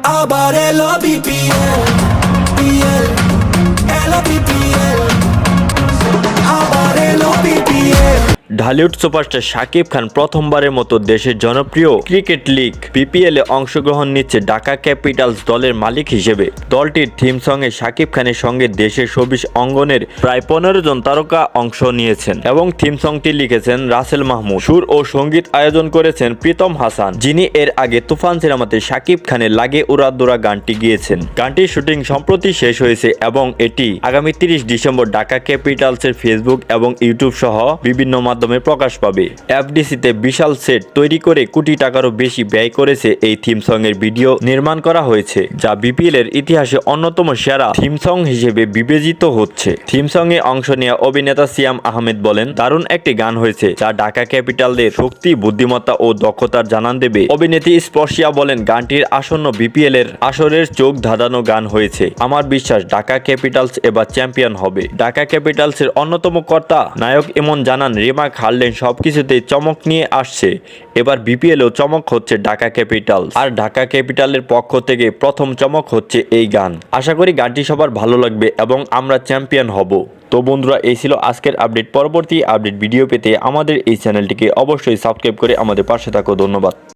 about bought a BPM. Dhallywood superstar Shakib Khan প্রথমবারের মতো দেশের জনপ্রিয় ক্রিকেট লিগ বিপিএল এ অংশগ্রহণ নিচ্ছে ঢাকা ক্যাপিটালস দলের মালিক হিসেবে। দলটির থিম সঙ্গে শাকিব খানের সঙ্গে দেশের সবিশ অঙ্গনের প্রায় পনেরো জন তারকা অংশ নিয়েছেন এবং থিম সংটি লিখেছেন রাসেল মাহমুদ। সুর ও সংগীত আয়োজন করেছেন প্রীতম হাসান, যিনি এর আগে তুফান সিনেমাতে শাকিব খানের লাগে উড়াদুরা গানটি গিয়েছেন। গানটির শুটিং সম্প্রতি শেষ হয়েছে এবং এটি আগামী তিরিশ ডিসেম্বর ঢাকা ক্যাপিটালসের ফেসবুক এবং ইউটিউব সহ বিভিন্ন মাধ্যমে প্রকাশ পাবে। এফডিসিতে বিশাল সেট তৈরি করে কোটি টাকারও বেশি ব্যয় করেছে এই থিম সং এর ভিডিও নির্মাণ করা হয়েছে, যা বিপিএল এর ইতিহাসে অন্যতম সেরা থিম সং হিসেবে বিবেচিত হচ্ছে। থিম সং এ অংশ নেওয়া অভিনেতা সিয়াম আহমেদ বলেন, দারুণ একটি গান হয়েছে, যা ঢাকা ক্যাপিটালদের শক্তি, বুদ্ধিমত্তা ও দক্ষতার জানান দেবে। অভিনেত্রী স্পর্শিয়া বলেন, গানটির আসন্ন বিপিএল এর আসরের চোখ ধাঁধানো গান হয়েছে। আমার বিশ্বাস, ঢাকা ক্যাপিটালস এবার চ্যাম্পিয়ন হবে। ঢাকা ক্যাপিটালসের অন্যতম কর্তা, নায়ক এমন জানান রিমাক হারলেন সব কিছুতেই চমক নিয়ে আসছে। এবার বিপিএলও চমক হচ্ছে ঢাকা ক্যাপিটাল আর ঢাকা ক্যাপিটালের পক্ষ থেকে প্রথম চমক হচ্ছে এই গান। আশা করি গানটি সবার ভালো লাগবে এবং আমরা চ্যাম্পিয়ন হব। তো বন্ধুরা, এই ছিল আজকের আপডেট। পরবর্তী আপডেট ভিডিও পেতে আমাদের এই চ্যানেলটিকে অবশ্যই সাবস্ক্রাইব করে আমাদের পাশে থাকো। ধন্যবাদ।